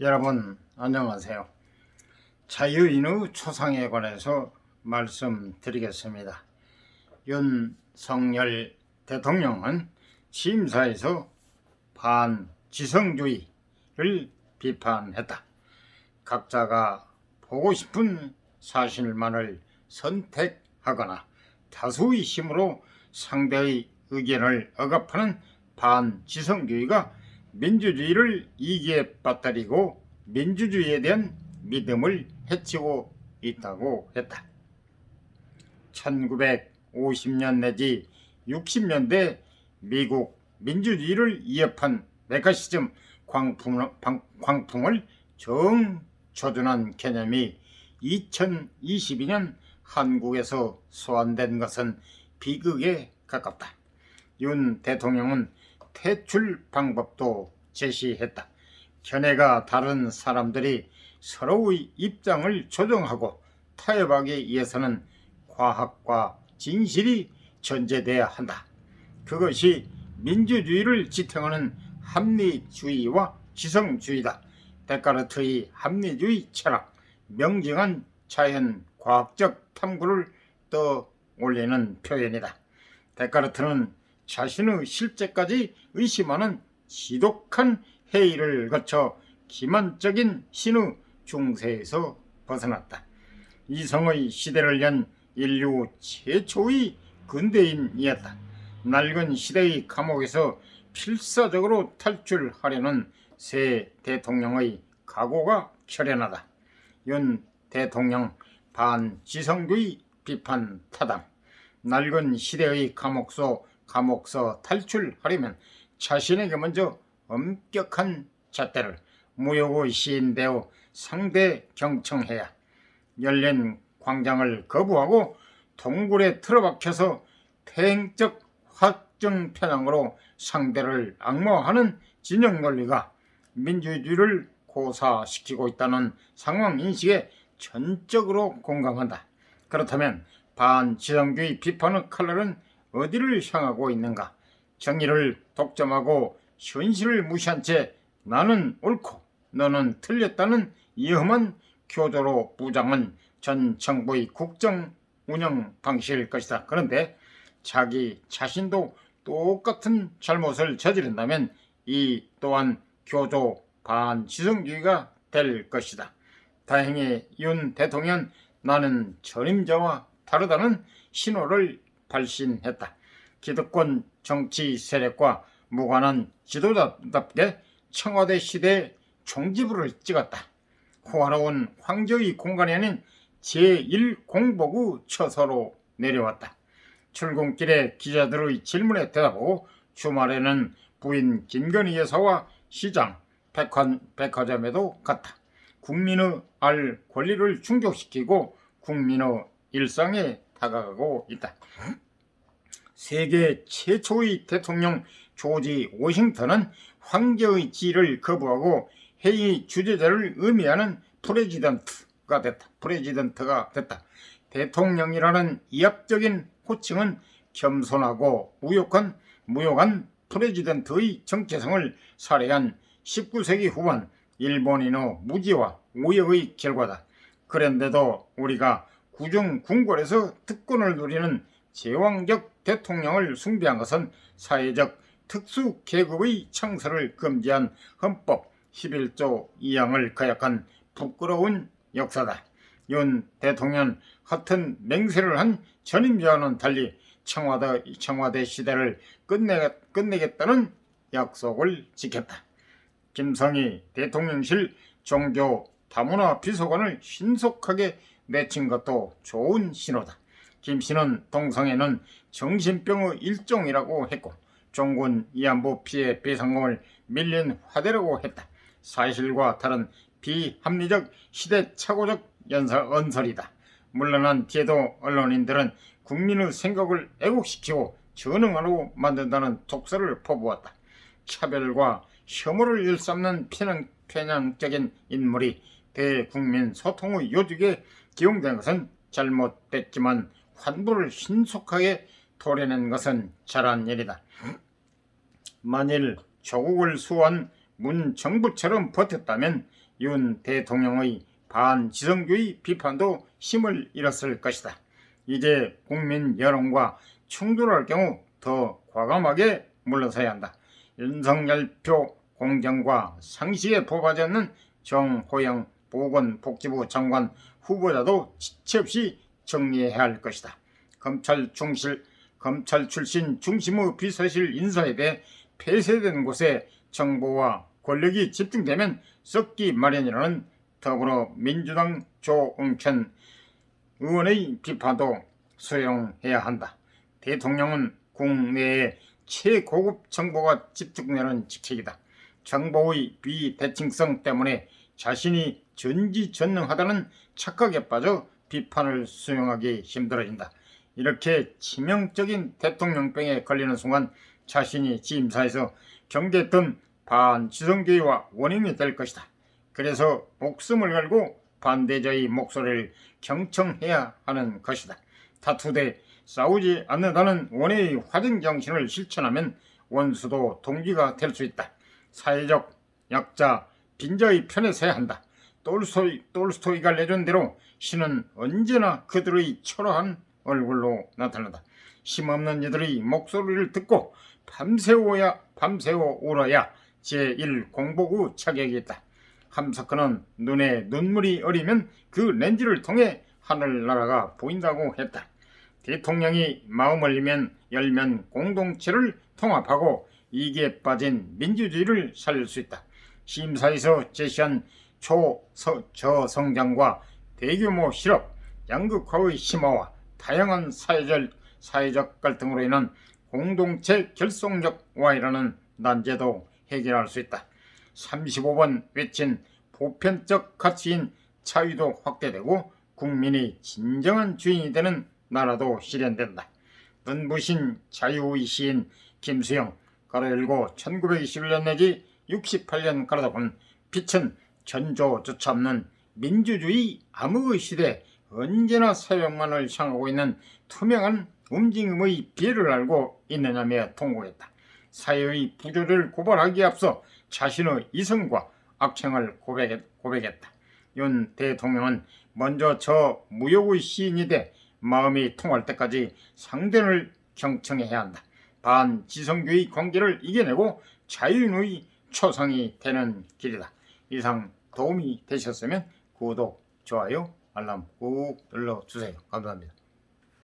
여러분 안녕하세요. 자유인의 초상에 관해서 말씀드리겠습니다. 윤석열 대통령은 취임사에서 반지성주의를 비판했다. 각자가 보고 싶은 사실만을 선택하거나 다수의 힘으로 상대의 의견을 억압하는 반지성주의가 민주주의를 이기에 빠뜨리고 민주주의에 대한 믿음을 해치고 있다고 했다. 1950년 내지 60년대 미국 민주주의를 위협한 메카시즘 광풍, 방- 광풍을 정조준한 개념이 2022년 한국에서 소환된 것은 비극에 가깝다. 윤 대통령은 퇴출 방법도 제시했다. 견해가 다른 사람들이 서로의 입장을 조정하고 타협하기 위해서는 과학과 진실이 전제돼야 한다. 그것이 민주주의를 지탱하는 합리주의와 지성주의다. 데카르트의 합리주의 철학, 명징한 자연 과학적 탐구를 떠올리는 표현이다. 데카르트는 자신의 실제까지 의심하는 지독한 회의를 거쳐 기만적인 신의 중세에서 벗어났다. 이성의 시대를 연 인류 최초의 근대인이었다. 낡은 시대의 감옥에서 필사적으로 탈출하려는 새 대통령의 각오가 결연하다. 윤 대통령 반지성주의 비판 타당. 낡은 시대의 감옥소 감옥서 탈출하려면 자신에게 먼저 엄격한 잣대를 무욕의 시인되어 상대 경청해야 열린 광장을 거부하고 동굴에 틀어박혀서 태행적 확정 편향으로 상대를 악모하는 진영 논리가 민주주의를 고사시키고 있다는 상황 인식에 전적으로 공감한다. 그렇다면 반지성주의 비판의 칼날은 어디를 향하고 있는가? 정의를 독점하고 현실을 무시한 채 나는 옳고 너는 틀렸다는 위험한 교조로 부장은 전 정부의 국정 운영 방식일 것이다. 그런데 자기 자신도 똑같은 잘못을 저지른다면 이 또한 교조 반지성주의가 될 것이다. 다행히 윤 대통령 나는 전임자와 다르다는 신호를 발신했다. 기득권 정치 세력과 무관한 지도자답게 청와대 시대 종지부를 찍었다. 호화로운 황제의 공간이 아닌 제1공복의 처서로 내려왔다. 출근길에 기자들의 질문에 대답하고 주말에는 부인 김건희 여사와 시장, 백화, 백화점에도 갔다. 국민의 알 권리를 충족시키고 국민의 일상에 다가가고 있다. 세계 최초의 대통령 조지 워싱턴은 황제의 지위를 거부하고 회의 주재자를 의미하는 프레지던트가 됐다. 프레지던트가 됐다. 대통령이라는 이합적인 호칭은 겸손하고 무욕한 무용한 프레지던트의 정체성을 살해한 19세기 후반 일본인의 무지와 우역의 결과다. 그런데도 우리가 구중 궁궐에서 특권을 누리는 제왕적 대통령을 숭배한 것은 사회적 특수 계급의 창설을 금지한 헌법 11조 2항을 거역한 부끄러운 역사다. 윤 대통령 같은 맹세를 한 전임자와는 달리 청와대, 청와대 시대를 끝내, 끝내겠다는 약속을 지켰다. 김성희 대통령실 종교 다문화 비서관을 신속하게 내친 것도 좋은 신호다. 김 씨는 동성애는 정신병의 일종이라고 했고 종군 위안부 피해 배상금을 밀린 화대라고 했다. 사실과 다른 비합리적 시대착오적 연설, 언설이다. 물러난 뒤에도 언론인들은 국민의 생각을 애국시키고 전응하로 만든다는 독서를 퍼부었다. 차별과 혐오를 일삼는 편향, 편향적인 인물이 대국민 소통의 요직에 기용된 것은 잘못됐지만 환부를 신속하게 도려낸 것은 잘한 일이다. 만일 조국을 수호한 문 정부처럼 버텼다면 윤 대통령의 반지성주의 비판도 힘을 잃었을 것이다. 이제 국민 여론과 충돌할 경우 더 과감하게 물러서야 한다. 윤석열 표 공정과 상식에 않는 정호영 보건복지부 장관 후보자도 지체 없이 정리해야 할 것이다. 검찰 중실, 검찰 출신 중심의 비서실 인사에 대해 폐쇄된 곳에 정보와 권력이 집중되면 썩기 마련이라는 더불어민주당 조응천 의원의 비판도 수용해야 한다. 대통령은 국내에 최고급 정보가 집중되는 직책이다. 정보의 비대칭성 때문에 자신이 전지전능하다는 착각에 빠져 비판을 수용하기 힘들어진다. 이렇게 치명적인 대통령병에 걸리는 순간 자신이 지임사에서 경계했던 반지성주의와 원인이 될 것이다. 그래서 목숨을 걸고 반대자의 목소리를 경청해야 하는 것이다. 다투되 싸우지 않는다는 원해의 화정 정신을 실천하면 원수도 동기가 될 수 있다. 사회적 약자, 빈자의 편에 서야 한다. 똘스토이, 똘스토이가 내준 대로 신은 언제나 그들의 초라한 얼굴로 나타난다. 힘없는 이들의 목소리를 듣고 밤새워야 밤새워 울어야 제1 공보구 자격이 있다. 함석헌은 눈에 눈물이 어리면 그 렌즈를 통해 하늘나라가 보인다고 했다. 대통령이 마음을 열면, 열면 공동체를 통합하고 이기에 빠진 민주주의를 살릴 수 있다. 심사에서 제시한 초저성장과 대규모 실업, 양극화의 심화와 다양한 사회적, 사회적 갈등으로 인한 공동체 결속력 와이라는 난제도 해결할 수 있다. 35번 외친 보편적 가치인 자유도 확대되고 국민이 진정한 주인이 되는 나라도 실현된다. 눈부신 자유의 시인 김수영 가로 열고 1921년 내지 68년 가로다 본 빛은 전조조차 없는 민주주의 암흑의 시대 언제나 사용만을 향하고 있는 투명한 움직임의 비애를 알고 있느냐며 통곡했다. 사회의 부조를 고발하기에 앞서 자신의 이성과 악행을 고백했, 고백했다. 윤 대통령은 먼저 저 무욕의 시인이 돼 마음이 통할 때까지 상대를 경청해야 한다. 반지성주의 관계를 이겨내고 자유인의 초상이 되는 길이다. 이상 도움이 되셨으면 구독, 좋아요, 알람 꾹 눌러주세요. 감사합니다.